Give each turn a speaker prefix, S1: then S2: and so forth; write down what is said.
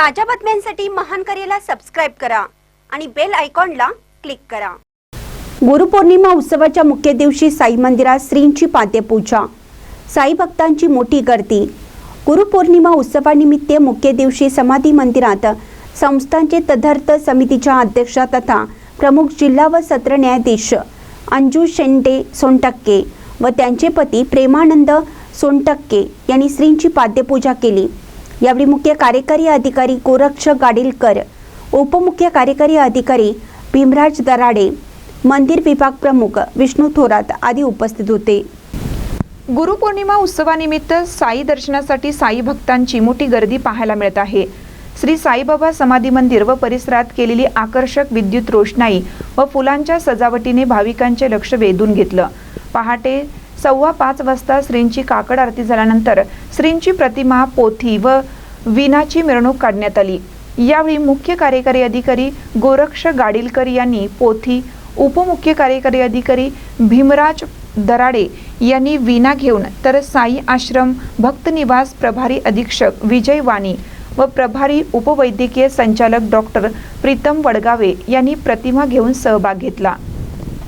S1: ताज्या बातम्यांसाठी महान करेला सबस्क्राईब करा आणि बेल आयकॉनला क्लिक करा. गुरुपौर्णिमा उत्सवाच्या मुख्य दिवशी साई मंदिरात श्रींची पाद्यपूजा साई भक्तांची मोठी गर्दी. गुरुपौर्णिमा उत्सवानिमित्त मुख्य दिवशी समाधी मंदिरात संस्थांचे तदर्थ समितीच्या अध्यक्षा तथा प्रमुख जिल्हा व सत्र न्यायाधीश अंजू शेंडे सोनटक्के व त्यांचे पती प्रेमानंद सोनटक्के यांनी श्रींची पाद्यपूजा केली. यावेळी मुख्य कार्यकारी अधिकारी गोरक्ष गाडीलकर उपमुख्य कार्यकारी अधिकारी भीमराज दराडे मंदिर विभाग प्रमुख विष्णू थोरात आदी उपस्थित होते.
S2: गुरुपौर्णिमा उत्सवानिमित्त साई दर्शनासाठी साई भक्तांची मोठी गर्दी पाहायला मिळत आहे. श्री साईबाबा समाधी मंदिर व परिसरात केलेली आकर्षक विद्युत रोषणाई व फुलांच्या सजावटीने भाविकांचे लक्ष वेधून घेतलं. पहाटे सव्वा पाच वाजता श्रींची काकड आरती झाल्यानंतर श्रींची प्रतिमा पोथी व विनाची मिरवणूक काढण्यात आली. यावेळी मुख्य कार्यकारी अधिकारी गोरक्ष गाडीलकर यांनी पोथी उपमुख्य कार्यकारी अधिकारी भीमराज दराडे यांनी वीणा घेऊन तर साई आश्रम भक्तनिवास प्रभारी अधीक्षक विजय वाणी व प्रभारी उपवैद्यकीय संचालक डॉक्टर प्रीतम वडगावे यांनी प्रतिमा घेऊन सहभाग घेतला.